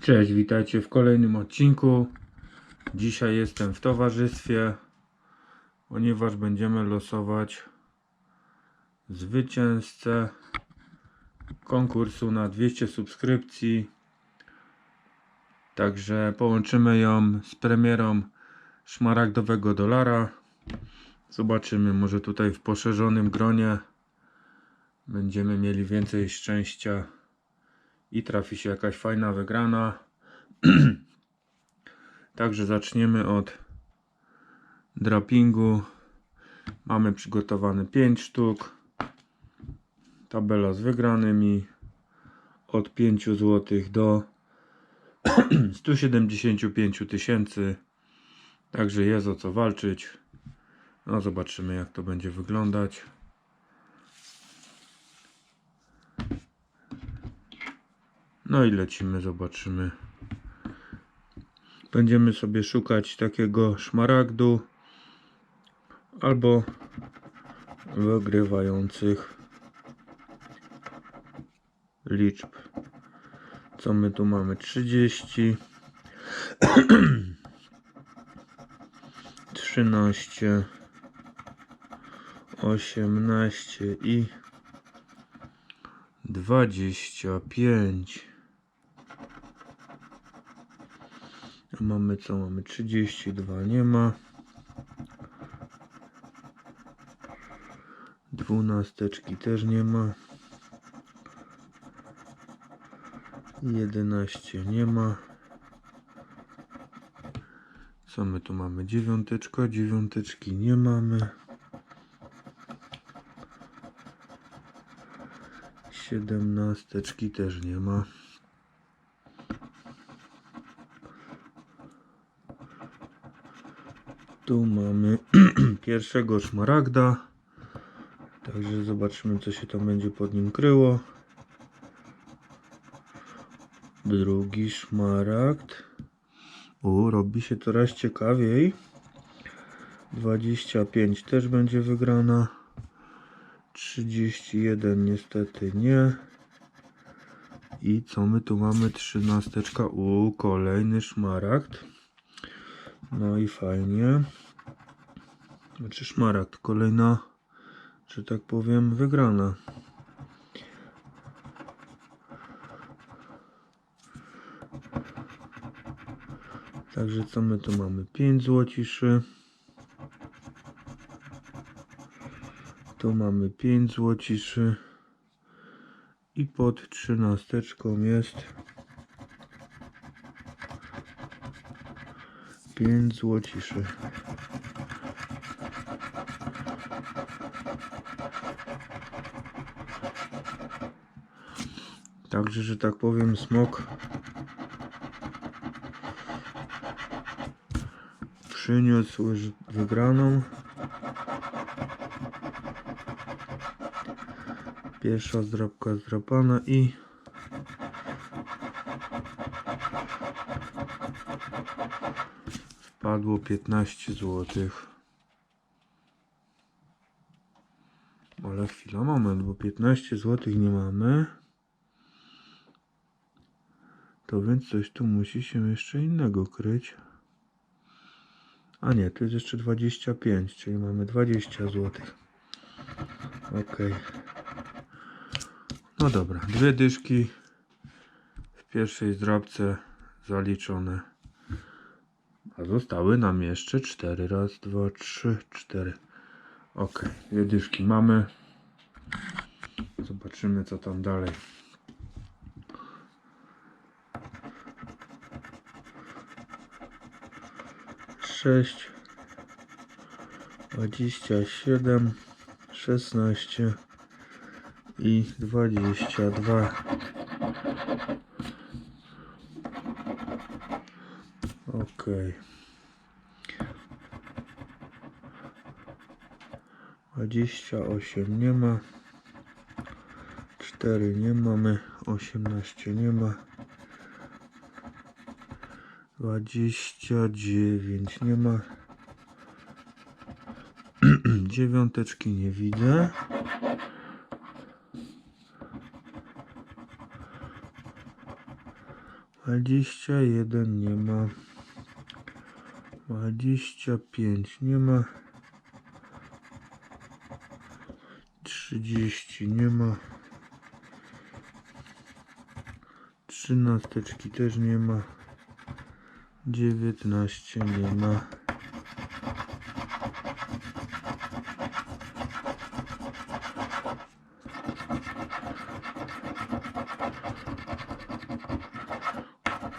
Cześć, witajcie w kolejnym odcinku. Dzisiaj jestem w towarzystwie, ponieważ będziemy losować zwycięzcę konkursu na 200 subskrypcji. Także połączymy ją z premierą szmaragdowego dolara. Zobaczymy, może tutaj w poszerzonym gronie będziemy mieli więcej szczęścia i trafi się jakaś fajna wygrana. Także zaczniemy od drapingu. Mamy przygotowane 5 sztuk. Tabela z wygranymi od 5 zł do 175 tysięcy. Także jest o co walczyć. No zobaczymy jak to będzie wyglądać. No i lecimy, zobaczymy. Będziemy sobie szukać takiego szmaragdu albo wygrywających liczb. Co my tu mamy? 30 13 18 i 25 Mamy co? Mamy 32, nie ma. Dwunasteczki też nie ma. 11 nie ma. Co my tu mamy? Dziewiąteczka, dziewiąteczki nie mamy. Siedemnasteczki też nie ma. Tu mamy pierwszego szmaragda. Także zobaczymy, co się tam będzie pod nim kryło. Drugi szmaragd. U, robi się coraz ciekawiej. 25 też będzie wygrana. 31 niestety nie. I co my tu mamy? Trzynasteczka. U, kolejny szmaragd. No i fajnie. Znaczy szmaragd, kolejna, że tak powiem, wygrana. Także co my tu mamy? 5 złociszy. Tu mamy 5 złociszy. I pod trzynasteczką jest 5 złociszy. Także, że tak powiem, smok przyniósł już wygraną. Pierwsza zdrabka zdrapana i wpadło 15 zł. Ale chwila, moment, bo 15 zł nie mamy. To więc coś tu musi się jeszcze innego kryć. A nie, tu jest jeszcze 25, czyli mamy 20 zł. Ok. No dobra, dwie dyszki w pierwszej zdrabce zaliczone. A zostały nam jeszcze 4. Raz, dwa, trzy, cztery. Ok, dwie dyszki mamy. Zobaczymy co tam dalej. Sześć, dwadzieścia siedem, szesnaście i dwadzieścia dwa. Okej. Dwadzieścia osiem nie ma. Cztery nie mamy. Osiemnaście nie ma. Dwadzieścia dziewięć nie ma. Dziewiąteczki nie widzę. 21 nie ma. 25 nie ma. 30 nie ma. Trzynasteczki też nie ma. 19 nie ma.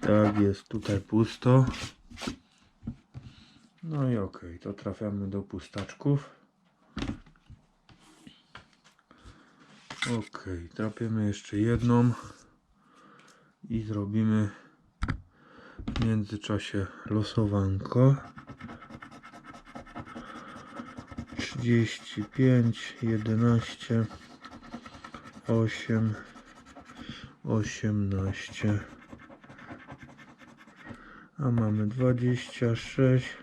Tak jest, tutaj pusto. No i okej, to trafiamy do pustaczków. Okej, trapiemy jeszcze jedną i zrobimy w międzyczasie losowanko. 35, 11, 8, 18. A mamy 26,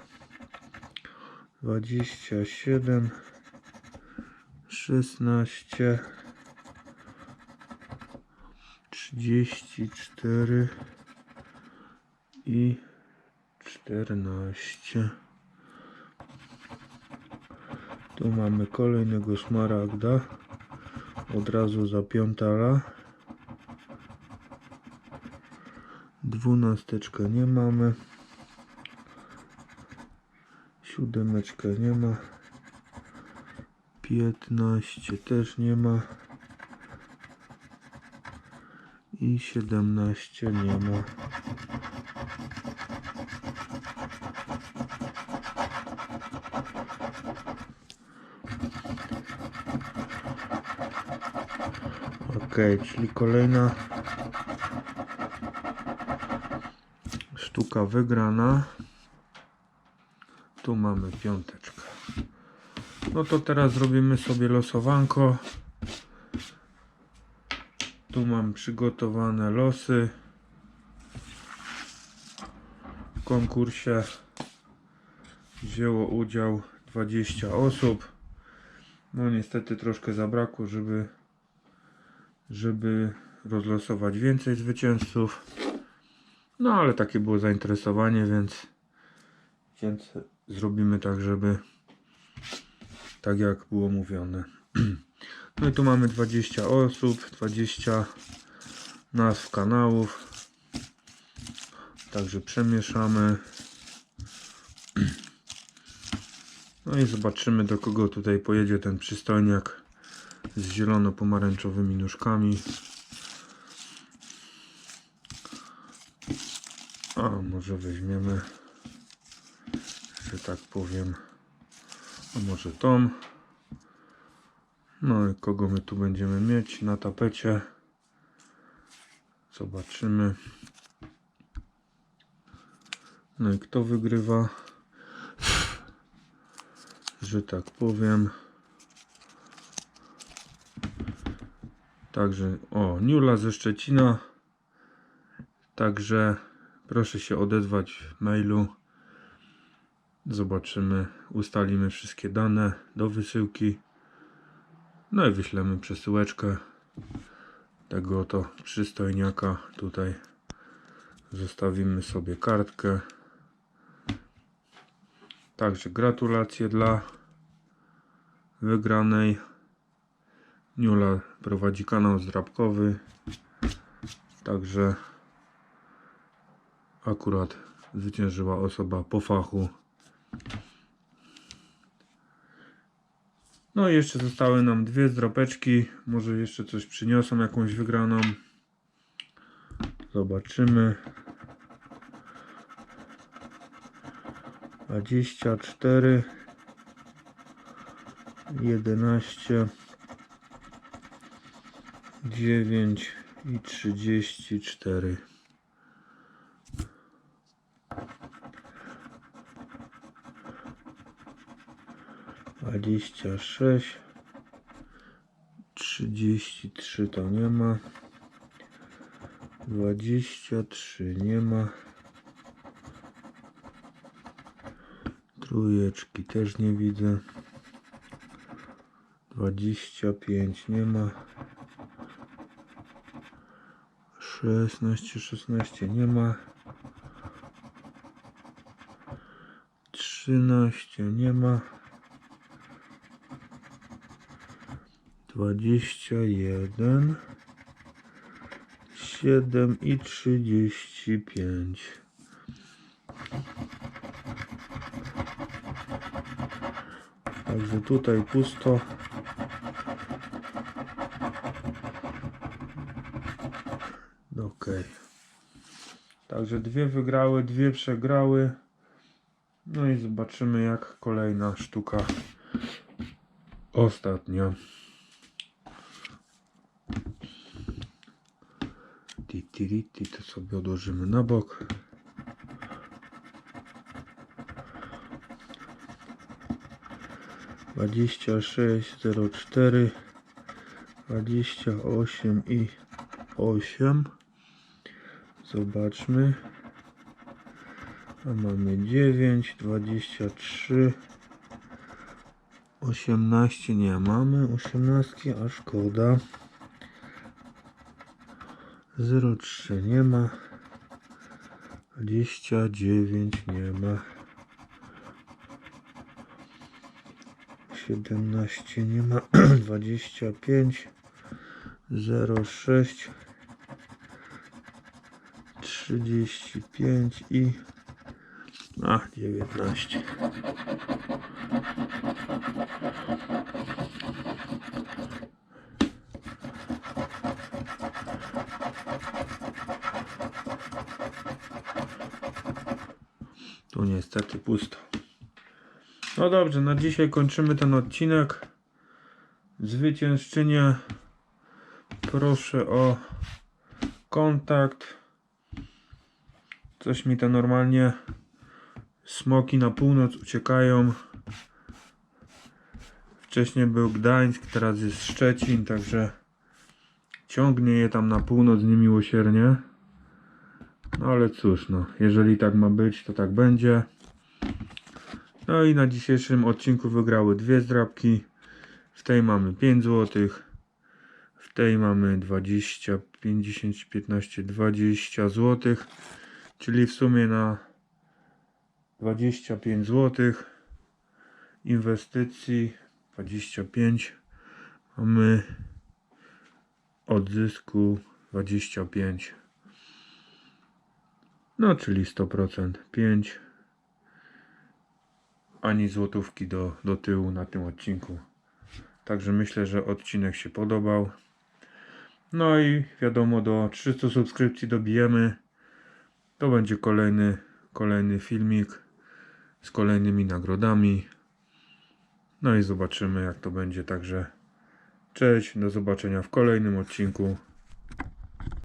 27, 16, 34 i 14. Tu mamy kolejnego smaragda. Od razu za piątala. Dwunasteczkę nie mamy. Siódemeczkę nie ma. Piętnaście też nie ma. I siedemnaście nie ma. Ok, czyli kolejna sztuka wygrana. Tu mamy piąteczkę. No to teraz zrobimy sobie losowanko. Tu mam przygotowane losy. W konkursie wzięło udział 20 osób. No niestety troszkę zabrakło, żeby żeby rozlosować więcej zwycięzców. No ale takie było zainteresowanie, więc więc zrobimy tak, żeby tak jak było mówione. No i tu mamy 20 osób, 20 nazw kanałów. Także przemieszamy. No i zobaczymy do kogo tutaj pojedzie ten przystojniak z zielono-pomarańczowymi nóżkami. A może weźmiemy, że tak powiem, a może tą. No i kogo my tu będziemy mieć na tapecie? Zobaczymy. No i kto wygrywa? Że tak powiem. Także, o, Niula ze Szczecina. Także proszę się odezwać w mailu. Zobaczymy, ustalimy wszystkie dane do wysyłki. No i wyślemy przesyłeczkę tego oto przystojniaka. Tutaj zostawimy sobie kartkę. Także gratulacje dla wygranej. Niula prowadzi kanał zdrabkowy. Także akurat zwyciężyła osoba po fachu. No i jeszcze zostały nam dwie zdropeczki. Może jeszcze coś przyniosą, jakąś wygraną. Zobaczymy. 24 11 9 i 34 dwadzieścia sześć. trzydzieści trzy to nie ma. dwadzieścia trzy nie ma. Trójeczki też nie widzę. dwadzieścia pięć nie ma. 16, 16 nie ma. 13 nie ma. 21 7 i 35 Także tutaj pusto. Ok. Także dwie wygrały, dwie przegrały. No i zobaczymy jak kolejna sztuka. Ostatnia. Titiriti to sobie odłożymy na bok. Dwadzieścia sześć zero cztery dwadzieścia osiem i osiem Zobaczmy. A mamy dziewięć dwadzieścia trzy 18 nie mamy, 18, a szkoda. 03 nie ma. 29 nie ma. 17 nie ma. 25 06 35 i a 19. Tu niestety pusto. No dobrze, na dzisiaj kończymy ten odcinek. Zwyciężczynie, proszę o kontakt. Coś mi to normalnie smoki na północ uciekają. Wcześniej był Gdańsk, teraz jest Szczecin, także ciągnie je tam na północ niemiłosiernie. No ale cóż, no, jeżeli tak ma być, to tak będzie. No i na dzisiejszym odcinku wygrały dwie zdrabki. W tej mamy 5 zł. W tej mamy 20, 50, 15, 20 zł. Czyli w sumie na 25 zł inwestycji 25 mamy odzysku 25 no czyli 100% 5 ani złotówki do, do tyłu na tym odcinku. Także myślę, że odcinek się podobał. No i wiadomo do 300 subskrypcji dobijemy. To będzie kolejny kolejny filmik z kolejnymi nagrodami. No i zobaczymy jak to będzie. Także cześć do zobaczenia w kolejnym odcinku